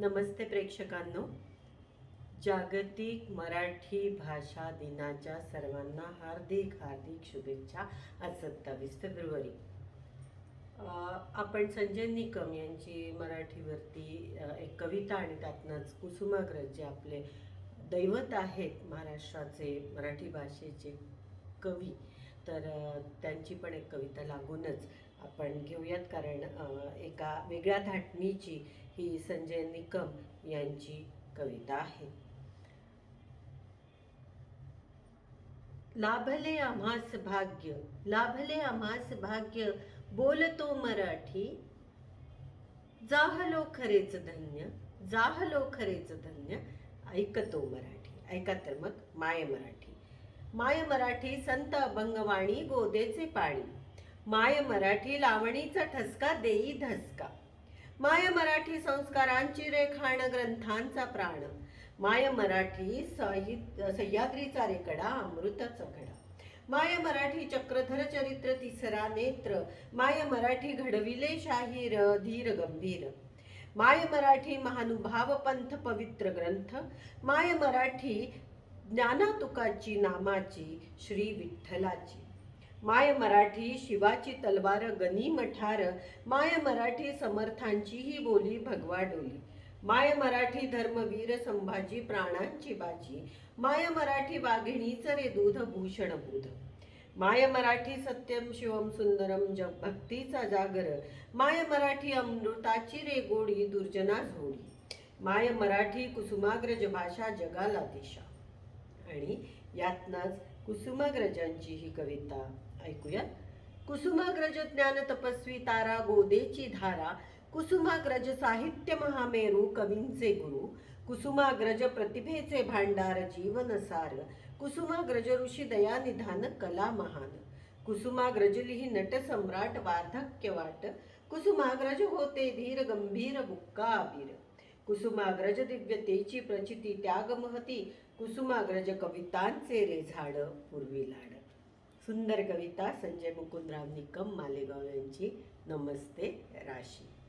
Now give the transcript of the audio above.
नमस्ते प्रेक्षकांनो. जागतिक मराठी भाषा दिनाच्या सर्वांना हार्दिक हार्दिक शुभेच्छा आज सत्तावीस फेब्रुवारी. आपण संजय निकम यांची मराठीवरती एक कविता आणि त्यातनंच कुसुमाग्रज जे आपले दैवत आहेत महाराष्ट्राचे मराठी भाषेचे कवी तर त्यांची पण एक कविता लागूनच आपण घेऊयात. कारण एका वेगळ्या धाटणीची ही संजय निकम यांची कविता आहे. लाभले आम्हास भाग्य लाभले आम्हास भाग्य बोलतो मराठी. जाहलो खरेच धन्य जाहलो खरेच धन्य ऐकतो मराठी. ऐका तर मग माय मराठी. माय मराठी संत अभंगवाणी गोदेचे पाणी. माय मराठी लावणीचा ठसका देई धसका. माय मराठी संस्कारांची रेखाण ग्रंथांचा प्राण. माय मराठी साहित्य सह्याद्रीचा रेकडा अमृताचा घडा माय मराठी चक्रधर चरित्र तिसरा नेत्र. माय मराठी घडविले शाहीर धीर गंभीर. माय मराठी महानुभाव पंथ पवित्र ग्रंथ. माय मराठी ज्ञाना तुकाची नामाची श्री विठ्ठलाची. माय मराठी शिवाची तलवार गनी मठार माय मराठी समर्थांची ही बोली भगवा डोली. माय मराठी धर्मवीर संभाजी प्राणांची बाजी. माय मराठी वाघिणीच रे दूध भूषण बुध. माय मराठी सत्यम शिवम सुंदरम जग भक्तीचा जागर. माय मराठी अमृताची रे गोडी दुर्जना झोडी. माय मराठी कुसुमाग्रज भाषा जगाला दिशा. आणि यातनाच कुसुमाग्रजांची ही कविता. ऐकूया. कुसुमाग्रज ज्ञान तपस्वी तारा गोदेची धारा. कुसुमाग्रज साहित्य महामेरू कवींचे गुरु. कुसुमाग्रज प्रतिभेचे भांडार जीवनसार कुसुमाग्रज ऋषी दयानिधान कला महान. कुसुमाग्रज लिही नटसम्राट वार्धक्य वाट. कुसुमाग्रज होते धीर गंभीर बुक्का आबीर कुसुमाग्रज दिव्यतेची प्रचिती त्याग महती कुसुमाग्रज कवितांचे रे झाड पूर्वी लाड. सुंदर कविता संजय मुकुंदराव निकम मालेगाव यांची. नमस्ते राशी.